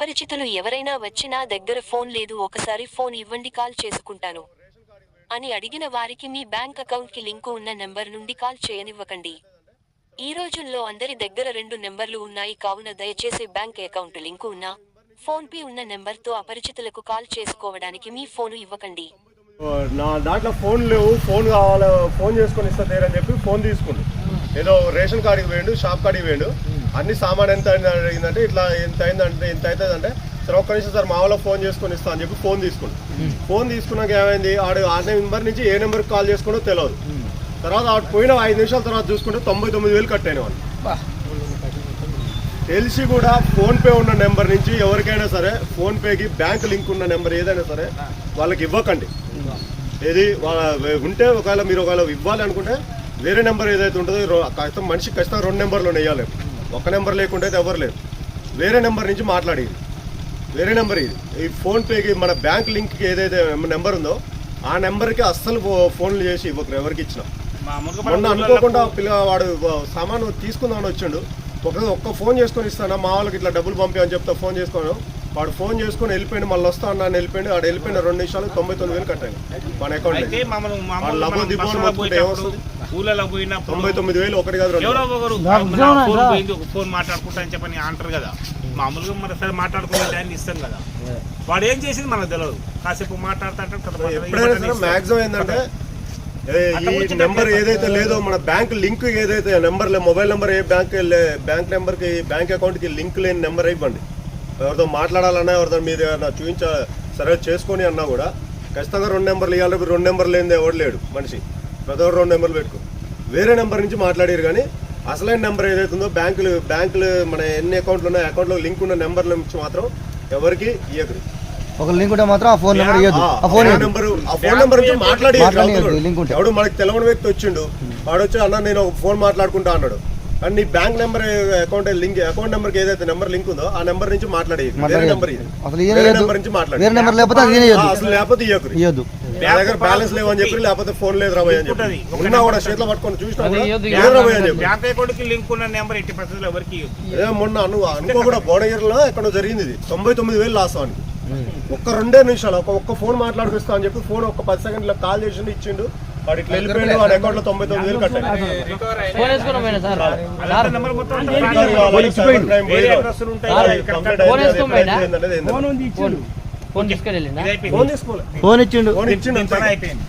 అపరిచితులు ఎవరైనా వచ్చి నా దగ్గర ఫోన్ లేదు ఒకసారి ఫోన్ ఇవ్వండి కాల్ చేసుకుంటాను అని అడిగిన వారికి మీ బ్యాంక్ అకౌంట్కి లింకు ఉన్న నెంబర్ నుండి కాల్ చేయనివ్వకండి. ఈ రోజుల్లో అందరి దగ్గర రెండు నెంబర్లు ఉన్నాయి కావున దయచేసి బ్యాంక్ అకౌంట్ లింకు ఉన్న ఫోన్ పే ఉన్న నెంబర్తో అపరిచితులకు కాల్ చేసుకోవడానికి మీ ఫోను ఇవ్వకండి. నా దాంట్లో ఫోన్ లేవు ఫోన్ కావాలి ఫోన్ చేసుకొని ఇస్తా చెప్పి ఫోన్ తీసుకుండు ఏదో రేషన్ కార్డుకి వేయండు షాప్ కార్డుకి వేయండు అన్ని సామాన్ ఎంత అడిగిందంటే ఇట్లా ఎంత అయిందంటే ఎంత అవుతుంది అంటే సరే ఒక్క నిమిషం సార్ మా ఫోన్ చేసుకొని ఇస్తా అని చెప్పి ఫోన్ తీసుకుండు ఫోన్ తీసుకున్నాక ఏమైంది? ఆడు ఆ నెంబర్ నుంచి ఏ నెంబర్కి కాల్ చేసుకుంటో తెలియదు తర్వాత ఆడు పోయిన ఐదు నిమిషాల తర్వాత చూసుకుంటే తొంభై తొమ్మిది వేలు కట్ అయిన వాళ్ళు. తెలిసి కూడా ఫోన్ పే ఉన్న నెంబర్ నుంచి ఎవరికైనా సరే ఫోన్ పేకి బ్యాంక్ లింక్ ఉన్న నెంబర్ ఏదైనా సరే వాళ్ళకి ఇవ్వకండి. ఏది? వాళ్ళ ఉంటే ఒకవేళ మీరు ఒకవేళ ఇవ్వాలి అనుకుంటే వేరే నెంబర్ ఏదైతే ఉంటుందో మనిషికి ఖచ్చితంగా రెండు నెంబర్లు వేయాలి ఒక నెంబర్ లేకుంటే అయితే ఎవరు లేరు. వేరే నెంబర్ నుంచి మాట్లాడి వేరే నెంబర్ ఇది. ఈ ఫోన్ పేకి మన బ్యాంక్ లింక్కి ఏదైతే నెంబర్ ఉందో ఆ నెంబర్కి అస్సలు ఫోన్లు చేసి ఇవ్వకరు ఎవరికి ఇచ్చినా. మొన్న మన అనుకోకుండా పిల్ల వాడు సామాను తీసుకుందామని వచ్చిండు. ఒక ఒక్క ఫోన్ చేసుకొని ఇస్తాను మా వాళ్ళకి ఇట్లా డబ్బులు పంపి అని చెప్తా ఫోన్ చేసుకోను. వాడు ఫోన్ చేసుకొని వెళ్ళిపోయింది మళ్ళీ వస్తా అన్నాను వెళ్ళిపోయింది వాడు వెళ్ళిపోయిన రెండు నిమిషాలు తొంభై తొమ్మిది వేలు కట్టాను మన అయితే అకౌంట్ మామూలు వాళ్ళు మామూలు లబో మనం దిబ్బోని బస్సులో మొత్తుకుంటే పోయేటప్పుడు, ఏమొస్తుంది? ఊళ్ళలో పోయినప్పుడు తొంభై తొమ్మిది వేలు ఒకటి కాదు రెండు. ఎవరో ఒకరు ఫోన్ పోయింది ఒక ఫోన్ మాట్లాడుకుంటా అని చెప్పని అంటారు కదా. మామూలుగా మరి సరే మాట్లాడుకునే టైం ఇస్తాం కదా. వాడు ఏం చేసింది మనకు తెలియదు కాసేపు మాట్లాడుతా అంటే కదా మనం ఎప్పుడైనా సరే ఇవ్వటం మాక్సిమం ఏంటంటే ఈ నెంబర్ ఏదైతే లేదో మన బ్యాంక్ లింక్ ఏదైతే నెంబర్ మొబైల్ నెంబర్ ఏ బ్యాంక్ బ్యాంక్ నెంబర్కి బ్యాంక్ అకౌంట్కి లింక్ లేని నెంబర్ ఇవ్వండి. ఎవరితో మాట్లాడాలన్నా ఎవరితో మీద ఏదైనా చూపించ సరే చేసుకొని అన్నా కూడా ఖచ్చితంగా రెండు నెంబర్లు ఇవ్వాలి రెండు నెంబర్లు లేనిది ఎవడు లేడు మనిషి. ఒక్కరు రెండు నెంబర్లు పెట్టుకో. వేరే నెంబర్ నుంచి మాట్లాడారు కానీ అసలైన నెంబర్ ఏదైతే ఉందో బ్యాంకులు బ్యాంకులు మన ఎన్ని అకౌంట్లు ఉన్నాయో అకౌంట్లో లింక్ ఉన్న నెంబర్ల నుంచి మాత్రం ఎవరికి ఇవ్వకరు ఒక లింక్ ఉంటే మాత్రం ఆ ఫోన్ నెంబర్ ఇవ్వదు ఆ ఫోన్ నెంబర్ ఆ ఫోన్ నెంబర్ నుంచి మాట్లాడి లింక్ ఉంటే. ఎవడు మనకి తెలియని వ్యక్తి వచ్చిండు వాడు వచ్చి అన్న నేను ఒక ఫోన్ మాట్లాడుకుంటా అన్నాడు. కానీ నీ bank number account link account number ఏదైతే నెంబర్ లింక్ ఉందో ఆ నెంబర్ నుంచి మాట్లాడి వేరే మాట్లాడేది. నెంబర్ ఇది అసలు వేరే. నెంబర్ నుంచి మాట్లాడి వేరే నెంబర్ లేకపోతే. అసలు లేకపోతే నా దగ్గర బ్యాలెన్స్ లేవని చెప్పి లేకపోతే ఫోన్ లేదు రాబోయ్ అని చెప్పి. ఉన్నా కూడా చేతిలో పట్టుకొని చూసినా కూడా ఇవ్వద్దు. లేదు రాబోయ్ అని చెప్పి. బ్యాంక్ అకౌంట్కి లింక్ ఉన్న నెంబర్ ఎట్టి పరిస్థితుల్లో ఎవరికి ఇవ్వదు. అదే మొన్న అను అనుకో కూడా బోడగిరిలో ఎక్కడో జరిగింది ఇది. తొంభై తొమ్మిది వేలు లాస్ అని. ఒక్క రెండే నిమిషాలు ఒక ఒక్క ఫోన్ మాట్లాడిపిస్తా అని చెప్పి ఫోన్ ఒక పది సెకండ్ల కాల్ చేసిండు ఇచ్చిండు. వాడు ఇట్లా వెళ్ళిపోయిండు వాడి అకౌంట్లో తొంభై తొమ్మిది వేలు కట్టాడు. ఫోన్ తీసుకెళ్ళిందా. ఫోన్ ఫోన్ ఇచ్చిండు ఫోన్ ఇచ్చిండు. అయిపోయింది